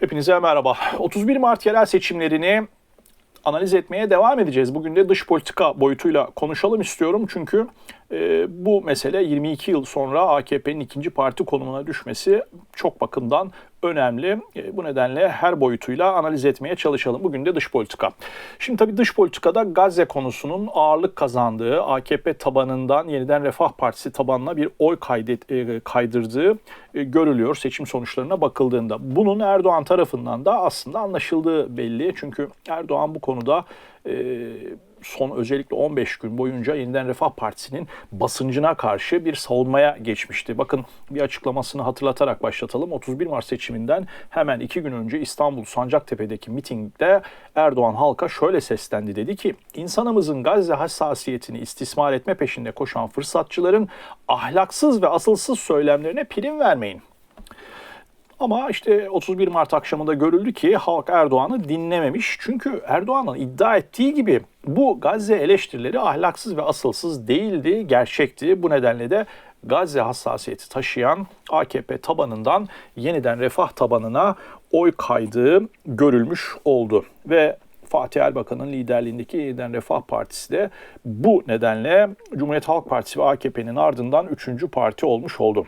Hepinize merhaba. 31 Mart yerel seçimlerini analiz etmeye devam edeceğiz. Bugün de dış politika boyutuyla konuşalım istiyorum. Çünkü e, bu mesele 22 yıl sonra AKP'nin ikinci parti konumuna düşmesi çok bakımdan önemli. E, bu nedenle her boyutuyla analiz etmeye çalışalım. Bugün de dış politika. Şimdi tabii dış politikada Gazze konusunun ağırlık kazandığı, AKP tabanından yeniden Refah Partisi tabanına bir oy kaydet, e, kaydırdığı e, görülüyor seçim sonuçlarına bakıldığında. Bunun Erdoğan tarafından da aslında anlaşıldığı belli. Çünkü Erdoğan bu konuda e, son özellikle 15 gün boyunca Yeniden Refah Partisi'nin basıncına karşı bir savunmaya geçmişti. Bakın bir açıklamasını hatırlatarak başlatalım. 31 Mart seçiminden hemen iki gün önce İstanbul Sancaktepe'deki mitingde Erdoğan halka şöyle seslendi. Dedi ki insanımızın Gazze hassasiyetini istismar etme peşinde koşan fırsatçıların ahlaksız ve asılsız söylemlerine prim vermeyin. Ama işte 31 Mart akşamında görüldü ki halk Erdoğan'ı dinlememiş. Çünkü Erdoğan'ın iddia ettiği gibi bu Gazze eleştirileri ahlaksız ve asılsız değildi, gerçekti. Bu nedenle de Gazze hassasiyeti taşıyan AKP tabanından yeniden refah tabanına oy kaydığı görülmüş oldu. Ve Fatih Erbakan'ın liderliğindeki Yeniden Refah Partisi de bu nedenle Cumhuriyet Halk Partisi ve AKP'nin ardından üçüncü parti olmuş oldu.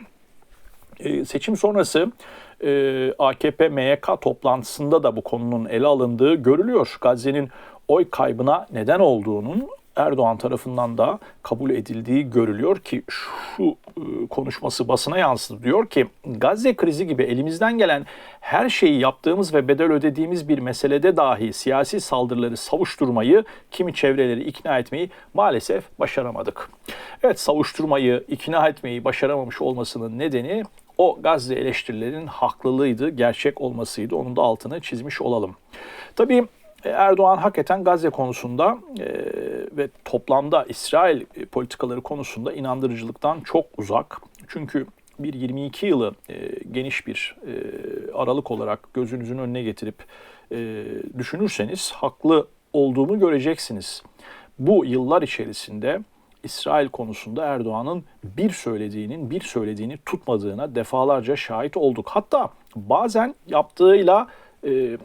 Ee, seçim sonrası e, AKP MYK toplantısında da bu konunun ele alındığı görülüyor. Gazze'nin oy kaybına neden olduğunun Erdoğan tarafından da kabul edildiği görülüyor ki şu e, konuşması basına yansıdı. Diyor ki Gazze krizi gibi elimizden gelen her şeyi yaptığımız ve bedel ödediğimiz bir meselede dahi siyasi saldırıları savuşturmayı, kimi çevreleri ikna etmeyi maalesef başaramadık. Evet savuşturmayı, ikna etmeyi başaramamış olmasının nedeni o Gazze eleştirilerinin haklılığıydı, gerçek olmasıydı. Onun da altını çizmiş olalım. Tabii e, Erdoğan hakikaten Gazze konusunda e, ve toplamda İsrail politikaları konusunda inandırıcılıktan çok uzak. Çünkü bir 22 yılı e, geniş bir e, aralık olarak gözünüzün önüne getirip e, düşünürseniz haklı olduğumu göreceksiniz. Bu yıllar içerisinde İsrail konusunda Erdoğan'ın bir söylediğinin bir söylediğini tutmadığına defalarca şahit olduk. Hatta bazen yaptığıyla e,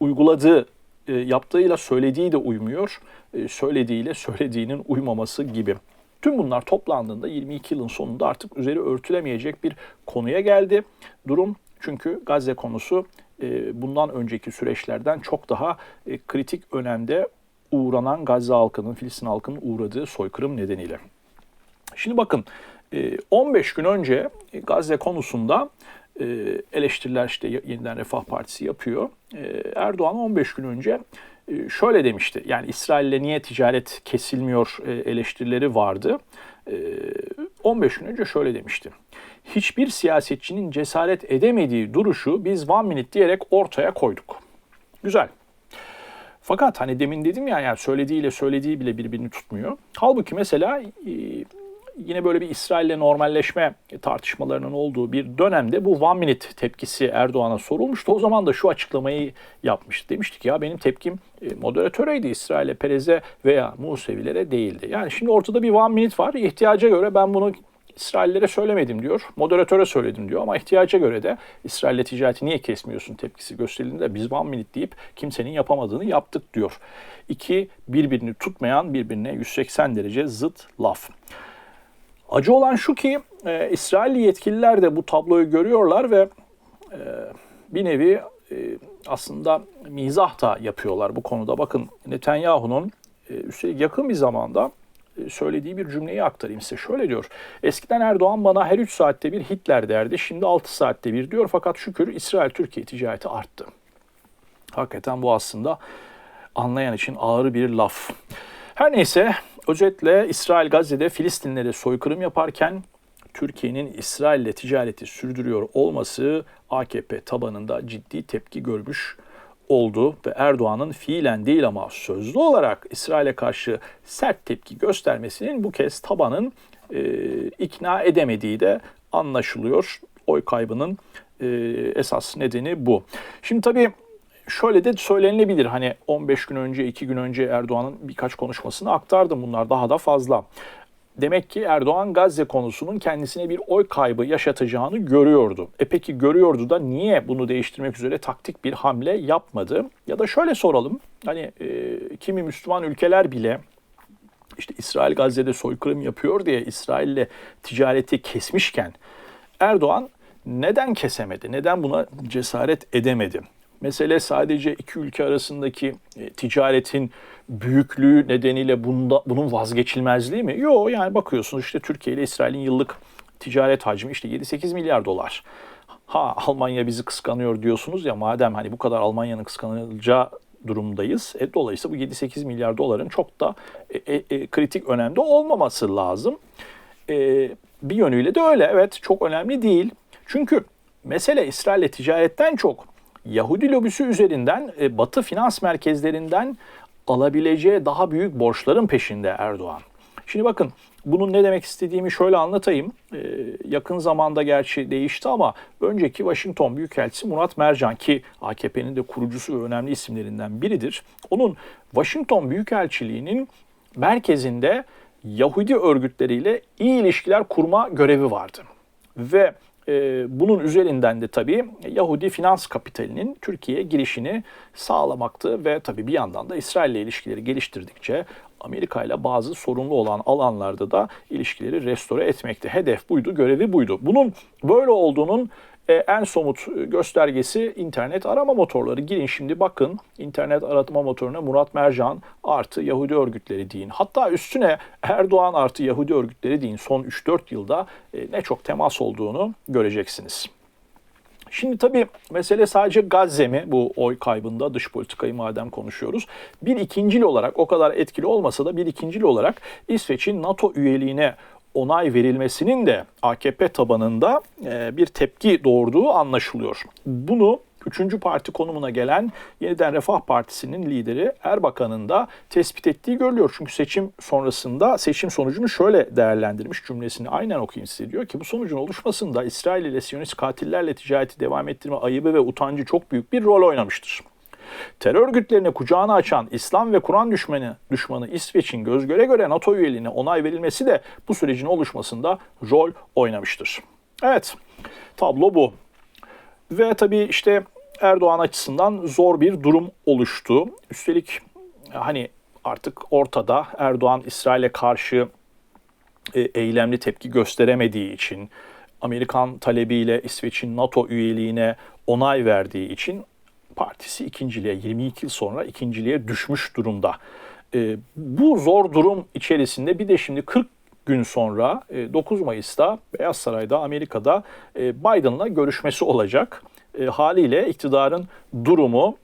uyguladığı, e, yaptığıyla söylediği de uymuyor. E, söylediğiyle söylediğinin uymaması gibi. Tüm bunlar toplandığında 22 yılın sonunda artık üzeri örtülemeyecek bir konuya geldi. Durum çünkü Gazze konusu e, bundan önceki süreçlerden çok daha e, kritik önemde uğranan Gazze halkının, Filistin halkının uğradığı soykırım nedeniyle. Şimdi bakın 15 e, gün önce Gazze konusunda e, eleştiriler işte yeniden Refah Partisi yapıyor. E, Erdoğan 15 gün önce şöyle demişti. Yani İsrail'le niye ticaret kesilmiyor eleştirileri vardı. 15 gün önce şöyle demişti. Hiçbir siyasetçinin cesaret edemediği duruşu biz one minute diyerek ortaya koyduk. Güzel. Fakat hani demin dedim ya yani söylediğiyle söylediği bile birbirini tutmuyor. Halbuki mesela e, yine böyle bir İsrail'le normalleşme tartışmalarının olduğu bir dönemde bu one minute tepkisi Erdoğan'a sorulmuştu. O zaman da şu açıklamayı yapmıştı. Demiştik ya benim tepkim e, moderatöreydi İsrail'e, Perez'e veya Musevilere değildi. Yani şimdi ortada bir one minute var. İhtiyaca göre ben bunu İsraillere söylemedim diyor. Moderatöre söyledim diyor ama ihtiyaca göre de İsrail'le ticareti niye kesmiyorsun tepkisi gösterildiğinde biz one minute deyip kimsenin yapamadığını yaptık diyor. İki birbirini tutmayan birbirine 180 derece zıt laf. Acı olan şu ki e, İsrailli yetkililer de bu tabloyu görüyorlar ve e, bir nevi e, aslında mizah da yapıyorlar bu konuda. Bakın Netanyahu'nun e, üstelik yakın bir zamanda söylediği bir cümleyi aktarayım size. Şöyle diyor. Eskiden Erdoğan bana her 3 saatte bir Hitler derdi. Şimdi 6 saatte bir diyor. Fakat şükür İsrail-Türkiye ticareti arttı. Hakikaten bu aslında anlayan için ağır bir laf. Her neyse özetle İsrail Gazze'de Filistinlere soykırım yaparken Türkiye'nin İsrail ile ticareti sürdürüyor olması AKP tabanında ciddi tepki görmüş oldu ve Erdoğan'ın fiilen değil ama sözlü olarak İsrail'e karşı sert tepki göstermesinin bu kez tabanın e, ikna edemediği de anlaşılıyor. Oy kaybının e, esas nedeni bu. Şimdi tabii şöyle de söylenilebilir. Hani 15 gün önce, 2 gün önce Erdoğan'ın birkaç konuşmasını aktardım. Bunlar daha da fazla. Demek ki Erdoğan Gazze konusunun kendisine bir oy kaybı yaşatacağını görüyordu. E peki görüyordu da niye bunu değiştirmek üzere taktik bir hamle yapmadı? Ya da şöyle soralım. Hani e, kimi Müslüman ülkeler bile işte İsrail Gazze'de soykırım yapıyor diye İsrail'le ticareti kesmişken Erdoğan neden kesemedi? Neden buna cesaret edemedi? Mesele sadece iki ülke arasındaki e, ticaretin büyüklüğü nedeniyle bunda, bunun vazgeçilmezliği mi? Yok yani bakıyorsunuz işte Türkiye ile İsrail'in yıllık ticaret hacmi işte 7-8 milyar dolar. Ha Almanya bizi kıskanıyor diyorsunuz ya madem hani bu kadar Almanya'nın kıskanılacağı durumdayız. E, dolayısıyla bu 7-8 milyar doların çok da e, e, e, kritik önemde olmaması lazım. E, bir yönüyle de öyle. Evet çok önemli değil. Çünkü mesele İsrail'le ticaretten çok Yahudi lobisi üzerinden e, Batı finans merkezlerinden alabileceği daha büyük borçların peşinde Erdoğan. Şimdi bakın bunun ne demek istediğimi şöyle anlatayım. Ee, yakın zamanda gerçi değişti ama önceki Washington Büyükelçisi Murat Mercan ki AKP'nin de kurucusu ve önemli isimlerinden biridir. Onun Washington Büyükelçiliğinin merkezinde Yahudi örgütleriyle iyi ilişkiler kurma görevi vardı. Ve bunun üzerinden de tabii Yahudi finans kapitalinin Türkiye'ye girişini sağlamaktı ve tabii bir yandan da İsrail ile ilişkileri geliştirdikçe Amerika ile bazı sorunlu olan alanlarda da ilişkileri restore etmekti. Hedef buydu, görevi buydu. Bunun böyle olduğunun e, en somut göstergesi internet arama motorları. Girin şimdi bakın internet arama motoruna Murat Mercan artı Yahudi örgütleri deyin. Hatta üstüne Erdoğan artı Yahudi örgütleri deyin. Son 3-4 yılda e, ne çok temas olduğunu göreceksiniz. Şimdi tabii mesele sadece Gazze mi bu oy kaybında dış politikayı madem konuşuyoruz. Bir ikincil olarak o kadar etkili olmasa da bir ikincil olarak İsveç'in NATO üyeliğine onay verilmesinin de AKP tabanında e, bir tepki doğurduğu anlaşılıyor. Bunu üçüncü parti konumuna gelen Yeniden Refah Partisi'nin lideri Erbakan'ın da tespit ettiği görülüyor. Çünkü seçim sonrasında seçim sonucunu şöyle değerlendirmiş cümlesini aynen okuyun size. Diyor ki bu sonucun oluşmasında İsrail ile Siyonist katillerle ticareti devam ettirme ayıbı ve utancı çok büyük bir rol oynamıştır. Terör örgütlerine kucağını açan İslam ve Kur'an düşmanı, düşmanı İsveç'in göz göre göre NATO üyeliğine onay verilmesi de bu sürecin oluşmasında rol oynamıştır. Evet, tablo bu. Ve tabii işte Erdoğan açısından zor bir durum oluştu. Üstelik hani artık ortada Erdoğan İsrail'e karşı e, eylemli tepki gösteremediği için, Amerikan talebiyle İsveç'in NATO üyeliğine onay verdiği için partisi ikinciliğe 22 yıl sonra ikinciliğe düşmüş durumda. E, bu zor durum içerisinde bir de şimdi 40 gün sonra 9 e, Mayıs'ta Beyaz Saray'da Amerika'da e, Biden'la görüşmesi olacak. E, haliyle iktidarın durumu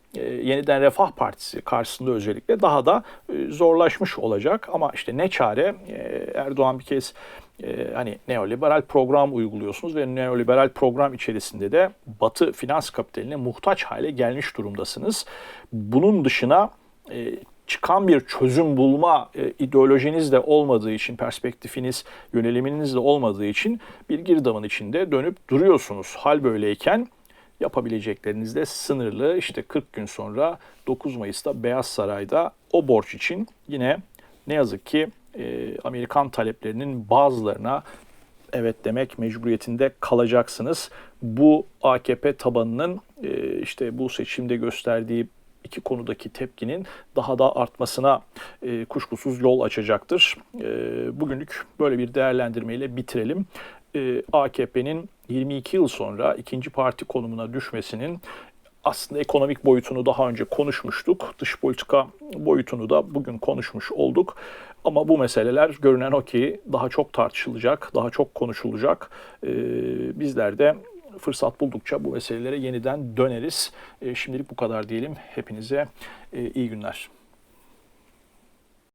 yeniden Refah Partisi karşısında özellikle daha da zorlaşmış olacak. Ama işte ne çare Erdoğan bir kez hani neoliberal program uyguluyorsunuz ve neoliberal program içerisinde de Batı finans kapitaline muhtaç hale gelmiş durumdasınız. Bunun dışına çıkan bir çözüm bulma e, ideolojiniz de olmadığı için, perspektifiniz, yöneliminiz de olmadığı için bir girdabın içinde dönüp duruyorsunuz. Hal böyleyken yapabilecekleriniz de sınırlı. İşte 40 gün sonra 9 Mayıs'ta Beyaz Saray'da o borç için yine ne yazık ki e, Amerikan taleplerinin bazılarına evet demek mecburiyetinde kalacaksınız. Bu AKP tabanının e, işte bu seçimde gösterdiği iki konudaki tepkinin daha da artmasına e, kuşkusuz yol açacaktır. E, bugünlük böyle bir değerlendirmeyle bitirelim. AKP'nin 22 yıl sonra ikinci parti konumuna düşmesinin aslında ekonomik boyutunu daha önce konuşmuştuk. Dış politika boyutunu da bugün konuşmuş olduk. Ama bu meseleler görünen o ki daha çok tartışılacak, daha çok konuşulacak. Ee, bizler de fırsat buldukça bu meselelere yeniden döneriz. E, şimdilik bu kadar diyelim. Hepinize e, iyi günler.